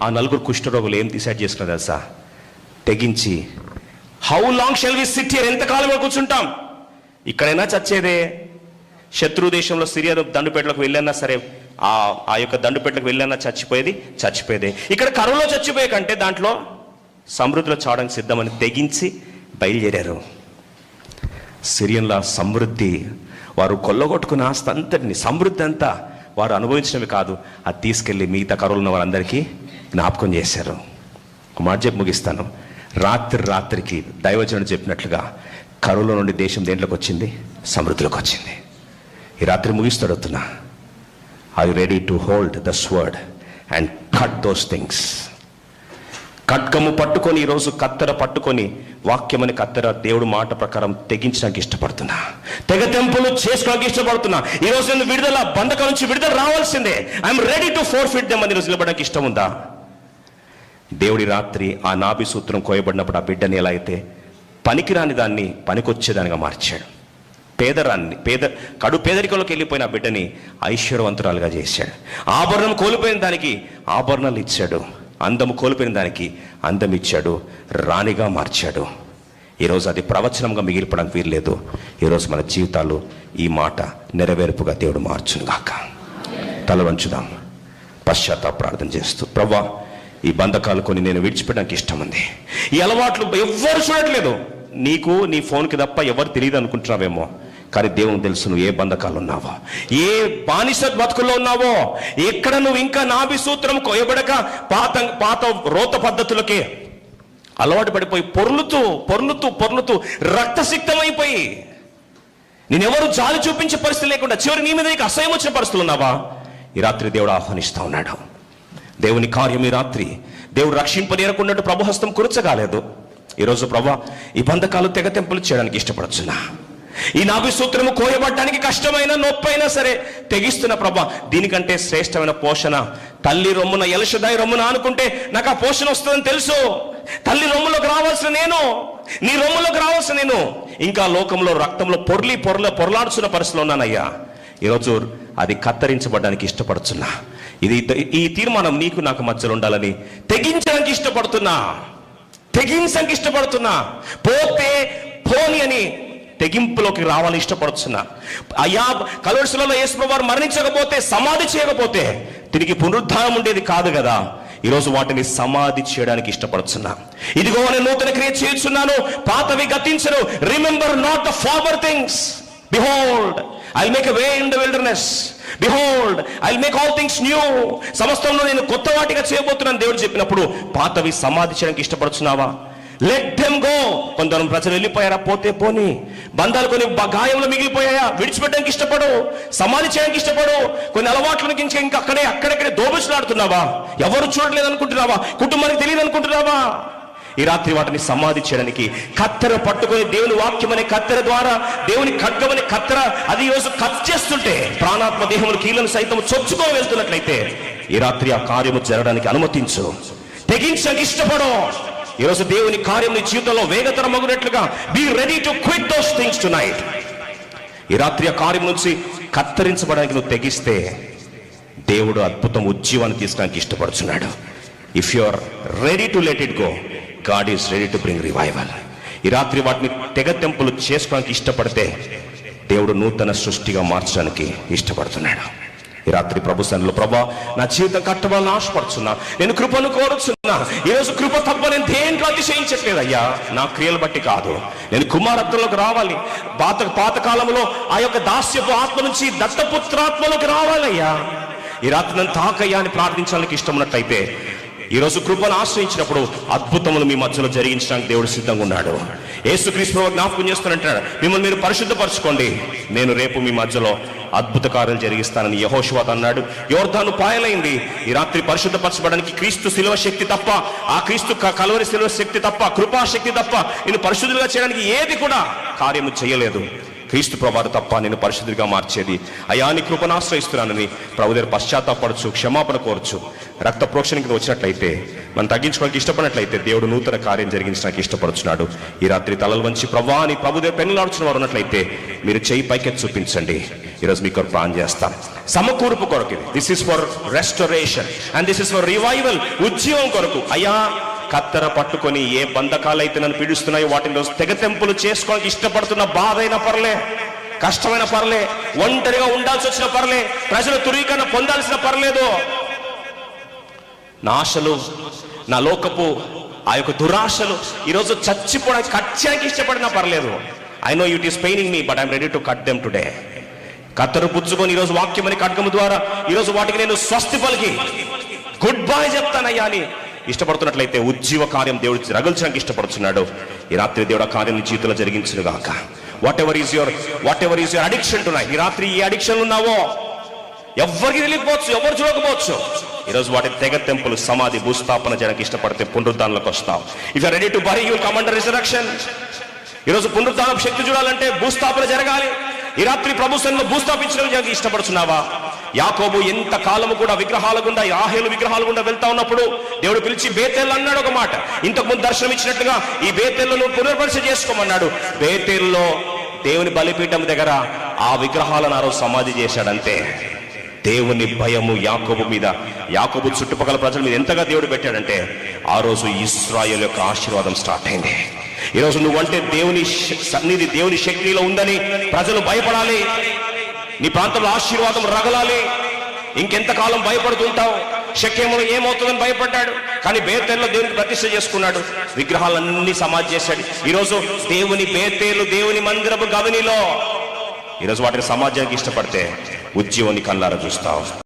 ఆ నలుగురు కుష్ఠరోగులు ఏం డిసైడ్ చేసుకున్నారు తెలుసా? తెగించి how long shall we sit here ఎంతకాలం కూర్చుంటాం? ఇక్కడైనా చచ్చేదే. శత్రు దేశంలో సిరియా దండుపేటలకు వెళ్ళన్నా సరే ఆ ఆ యొక్క దండుపేటలకు వెళ్ళన్నా చచ్చిపోయేది చచ్చిపోయేది. ఇక్కడ కరువులో చచ్చిపోయే కంటే దాంట్లో సమృద్ధిలో చావడానికి సిద్ధమని తెగించి బయలుదేరారు. సిరియన్ల సమృద్ధి వారు కొల్లగొట్టుకున్న ఆస్తి అంతటిని సమృద్ధి అంతా వారు అనుభవించడమే కాదు. అది తీసుకెళ్ళి మిగతా కరువులు ఉన్న వారందరికీ జ్ఞాపకం చేశారు. ఒక మాట చెప్పి ముగిస్తాను. రాత్రి రాత్రికి దైవజనుడు చెప్పినట్లుగా కరువులో నుండి దేశం దేంట్లోకి వచ్చింది? సమృద్ధిలోకి వచ్చింది. ఈ రాత్రి ముగిస్తాడుతున్నా I ready to hold the sword and cut those things ఖడ్గము పట్టుకొని ఈరోజు కత్తెర పట్టుకొని వాక్యమని కత్తెర దేవుడు మాట ప్రకారం తెగించడానికి ఇష్టపడుతున్నా. తెగ తెంపులు చేసుకోవడానికి ఇష్టపడుతున్నా. ఈ రోజు నేను విడుదల బంధకం నుంచి విడుదల రావాల్సిందే. I'm ready to forfeit them అని రోజు నిలబడడానికి ఇష్టం ఉందా? దేవుడి రాత్రి ఆ నాభి సూత్రం కోయబడినప్పుడు ఆ బిడ్డని ఎలా అయితే పనికిరాని దాన్ని పనికొచ్చేదానిగా మార్చాడు. పేదరాన్ని పేద కడు పేదరికంలోకి వెళ్ళిపోయిన ఆ బిడ్డని ఐశ్వర్యవంతురాలుగా చేశాడు. ఆభరణం కోల్పోయిన దానికి ఆభరణాలు ఇచ్చాడు. అందము కోల్పోయిన దానికి అందం ఇచ్చాడు రాణిగా మార్చాడు. ఈరోజు అది ప్రవచనంగా మిగిలిపడానికి వీల్లేదు. ఈరోజు మన జీవితాలు ఈ మాట నెరవేర్పుగా దేవుడు మార్చునుగాక తల వంచుదాం. పశ్చాత్తాప ప్రార్థన చేస్తూ ప్రవ్వా ఈ బంధకాలు కొన్ని నేను విడిచిపెట్టడానికి ఇష్టం ఉంది ఈ అలవాట్లు ఎవ్వరు చూడట్లేదు. నీకు నీ ఫోన్కి తప్ప ఎవరు తెలియదు అనుకుంటున్నావేమో కానీ దేవుని తెలుసు నువ్వు ఏ బంధకాలు ఉన్నావో? ఏ బానిస బతుకుల్లో ఉన్నావో? ఎక్కడ నువ్వు ఇంకా నాభి సూత్రం కొయ్యబడక పాత పాత రోత పద్ధతులకే అలవాటు పడిపోయి పొర్లుతూ పొర్లుతూ పొర్లుతూ రక్తసిక్తమైపోయి నేనెవరు జాలి చూపించే పరిస్థితి లేకుండా చివరి నీ మీద నీకు అసహ్యం వచ్చిన పరిస్థితులు ఉన్నావా? ఈ రాత్రి దేవుడు ఆహ్వానిస్తా ఉన్నాడు. దేవుని కార్యం ఈ రాత్రి. దేవుడు రక్షింపనేరకున్నట్టు ప్రభుహస్తం కురచగాలేదు. ఈరోజు ప్రభా ఈ బంధకాలు తెగ తెంపులు చేయడానికి ఇష్టపడుచున్నా. ఈ నాభిసూత్రము సూత్రము కోయబడడానికి కష్టమైన నొప్పైనా సరే తెగిస్తున్న ప్రభా దీనికంటే శ్రేష్టమైన పోషణ. తల్లి రొమ్మున ఎలషదాయి రొమ్మున అనుకుంటే నాకు ఆ పోషణ వస్తుందని తెలుసు. తల్లి రొమ్ములోకి రావాల్సిన నేను. నీ రొమ్ములోకి రావాల్సిన నేను. ఇంకా లోకంలో రక్తంలో పొర్లి పొరల పొరలాడుచున్న పరిస్థితిలో ఉన్నానయ్యా. ఈరోజు అది కత్తరించబడడానికి ఇష్టపడుతున్నా ఇది ఈ తీర్మానం నీకు నాకు మధ్యలో ఉండాలని తెగించడానికి ఇష్టపడుతున్నా. తెగించడానికి ఇష్టపడుతున్నా. పోతే పోని అని తెగింపులోకి రావాలని ఇష్టపడుతున్నా. అయ్యా కలవరిశిలలో యేసు వారు మరణించకపోతే సమాధి చేయకపోతే తిరిగి పునరుద్ధానం ఉండేది కాదు కదా. ఈరోజు వాటిని సమాధి చేయడానికి ఇష్టపడుతున్నా. ఇదిగో నేను నూతన క్రియ చేస్తున్నాను పాతవి గతించను. Remember not the former things behold I make way in the wilderness behold I make all things new సమస్తంలో నేను కొత్త వాటిగా చేయబోతున్నాను. దేవుడు చెప్పినప్పుడు పాతవి సమాధి చేయడానికి ఇష్టపడుతున్నావా లెట్ దెమ్ గో కొందరు ప్రజలు వెళ్ళిపోయారా? పోతే పోని. బంధాలు కొన్ని గాయంలో మిగిలిపోయాయా? విడిచిపెట్టడానికి ఇష్టపడు సమాధి చేయడానికి ఇష్టపడవు. కొన్ని అలవాట్లను నుంచి ఇంకా అక్కడే అక్కడక్కడే దోబుచులాడుతున్నావా ఎవరు చూడలేదు అనుకుంటున్నావా కుటుంబానికి తెలియదు అనుకుంటున్నావా ఈ రాత్రి వాటిని సమాధి చేయడానికి కత్తెర పట్టుకొని దేవుని వాక్యం అనే కత్తెర ద్వారా దేవుని ఖడ్గం అనే కత్తెర అది ఈ రోజు కట్ చేస్తుంటే ప్రాణాత్మ దేహములు కీలను సైతం చొచ్చుకొని వెళ్తున్నట్లయితే ఈ రాత్రి ఆ కార్యము జరగడానికి అనుమతించు. తెగించడానికి ఇష్టపడో ఈరోజు దేవుని కార్యం నీ జీవితంలో వేగతరం మగునట్లుగా be ready to quit those things tonight ఈ రాత్రి ఆ కార్యం నుంచి కత్తిరించబడానికి నువ్వు తెగిస్తే దేవుడు అద్భుతం ఉజ్జీవాన్ని తీసుకోవడానికి ఇష్టపడుతున్నాడు if you are ready to let it go God is ready to bring revival ఈ రాత్రి వాటిని తెగ తెంపులు చేసుకోవడానికి ఇష్టపడితే దేవుడు నూతన సృష్టిగా మార్చడానికి ఇష్టపడుతున్నాడు. ఈ రాత్రి ప్రభు సన్నిలో ప్రభా నా జీవితం కట్టవాలని ఆశపడుతున్నా. నేను కృపను కోరుచున్నా ఈరోజు కృప తప్ప నేను దేంట్లో అతిశయించట్లేదు అయ్యా నా క్రియలు బట్టి కాదు. నేను కుమారత్వంలోకి రావాలి. పాత పాతకాలంలో ఆ యొక్క దాస్యపు ఆత్మ నుంచి దత్తపుత్రాత్మలోకి రావాలయ్యా. ఈ రాత్రి నన్ను తాకయ్యా అని ప్రార్థించడానికి ఇష్టం ఉన్నట్టయితే ఈరోజు కృపను ఆశ్రయించినప్పుడు అద్భుతములు మీ మధ్యలో జరిగించడానికి దేవుడు సిద్ధంగా ఉన్నాడు. ఏసుక్రీస్తు ప్రభు జ్ఞాపకం చేస్తున్నట్టాడు మిమ్మల్ని మీరు పరిశుద్ధపరచుకోండి. నేను రేపు మీ మధ్యలో అద్భుత కార్యాలు జరిగిస్తానని యహోశివాత అన్నాడు. యోర్ధాను పాయలైంది. ఈ రాత్రి పరిశుద్ధపరచబడానికి క్రీస్తు శిలువ శక్తి తప్ప ఆ క్రీస్తు కలవరి శిలువ శక్తి తప్ప కృపా శక్తి తప్ప నేను పరిశుద్ధులుగా చేయడానికి ఏది కూడా కార్యము చేయలేదు. క్రీస్తు ప్రభావం తప్ప నేను పరిశుద్ధిగా మార్చేది. అయా నీ కృపను ఆశ్రయిస్తున్నానని ప్రభు దగ్గర పశ్చాత్తాపడచ్చు క్షమాపణ కోరచ్చు రక్త ప్రోక్షణ కింద వచ్చినట్లయితే మనం తగ్గించుకోవడానికి ఇష్టపడినట్లయితే దేవుడు నూతన కార్యం జరిగించడానికి ఇష్టపడుచున్నాడు. ఈ రాత్రి తలలు వంచి ప్రభా అని ప్రభు దగ్గర పెన్నులాడుచున్న వారు ఉన్నట్లయితే మీరు చేయి పైకెత్తి చూపించండి. ఈరోజు మీకు కొరకు ప్రాణం చేస్తాం. సమకూర్పు కొరకు this is for restoration and this is for revival ఉద్యమం కొరకు. అయ్యా కత్తెర పట్టుకొని ఏ బంధకాలైతే నన్ను పీడిస్తున్నాయో వాటిని తెగతెంపులు చేసుకోవడానికి ఇష్టపడుతున్న బాధ అయినా పర్లే కష్టమైన పర్లే ఒంటరిగా ఉండాల్సి వచ్చిన పర్లే ప్రజలు తురీకరణ పొందాల్సిన పర్లేదు. నా ఆశలు నా లోకపు ఆ యొక్క దురాశలు ఈరోజు చచ్చిపోవడానికి ఖచ్చితంగా ఇష్టపడినా పర్లేదు. I know it is paining me but I'm ready to cut them today కత్తరు పుచ్చుకొని ఈరోజు వాక్యమని ఖడ్గము ద్వారా ఈరోజు వాటికి నేను స్వస్తి పలికి. గుడ్ బాయ్ చెప్తానయ్యా అని ఇష్టపడుతున్నట్లయితే ఉజ్జీవ కార్యం దేవుడు రగల్చడానికి ఇష్టపడుతున్నాడు ఈ రాత్రి దేవుడు కార్యం జీవితంలో జరిగించును గాక whatever is your whatever is your addiction to ఈ రాత్రి ఈ అడిక్షన్ ఉన్నావో ఎవరికి తెలియకపోవచ్చు ఎవరు చూడకపోవచ్చు. ఈరోజు వాటి తెగ తెంపులు సమాధి భూస్థాపన చేయడానికి ఇష్టపడితే పునరుద్ధానంలోకి వస్తాం if ready to bury you come under resurrection ఈరోజు పునరుద్ధానం శక్తి చూడాలంటే భూస్థాపన జరగాలి. ఈ రాత్రి ప్రభుత్వంలో భూస్థాపించడం ఇష్టపడుతున్నావా యాకోబు ఎంత కాలము కూడా విగ్రహాల గుండా రాహేలు విగ్రహాల గుండా వెళ్తా ఉన్నప్పుడు దేవుడు పిలిచి బేతేల్ అన్నాడు ఒక మాట. ఇంతకు ముందు దర్శనం ఇచ్చినట్టుగా ఈ బేతేల్లో పునర్పరిశ చేసుకోమన్నాడు. బేతేల్లో దేవుని బలిపీఠం దగ్గర ఆ విగ్రహాలను ఆరో సమాధి చేశాడంతే. దేవుని భయము యాకోబు మీద యాకోబు చుట్టుపక్కల ప్రజల మీద ఎంతగా దేవుడు పెట్టాడంటే ఆ రోజు ఇస్రాయల్ యొక్క ఆశీర్వాదం స్టార్ట్ అయింది. ఈరోజు నువ్వంటే దేవుని సన్నిధి దేవుని శక్తిలో ఉందని ప్రజలు భయపడాలి. నీ ప్రాంతంలో ఆశీర్వాదం రగలాలి. ఇంకెంతకాలం భయపడుతుంటావు? శక్యములు ఏమవుతుందని భయపడ్డాడు. కానీ బేతేల్లో దేవునికి ప్రతిష్ఠ చేసుకున్నాడు. విగ్రహాలన్నీ సమాధి చేశాడు. ఈరోజు దేవుని బేతేలు దేవుని మందిరపు గవనిలో ఈరోజు వాటిని సమాజానికి ఇష్టపడితే ఉద్యోగాన్ని కల్లారా చూస్తావు.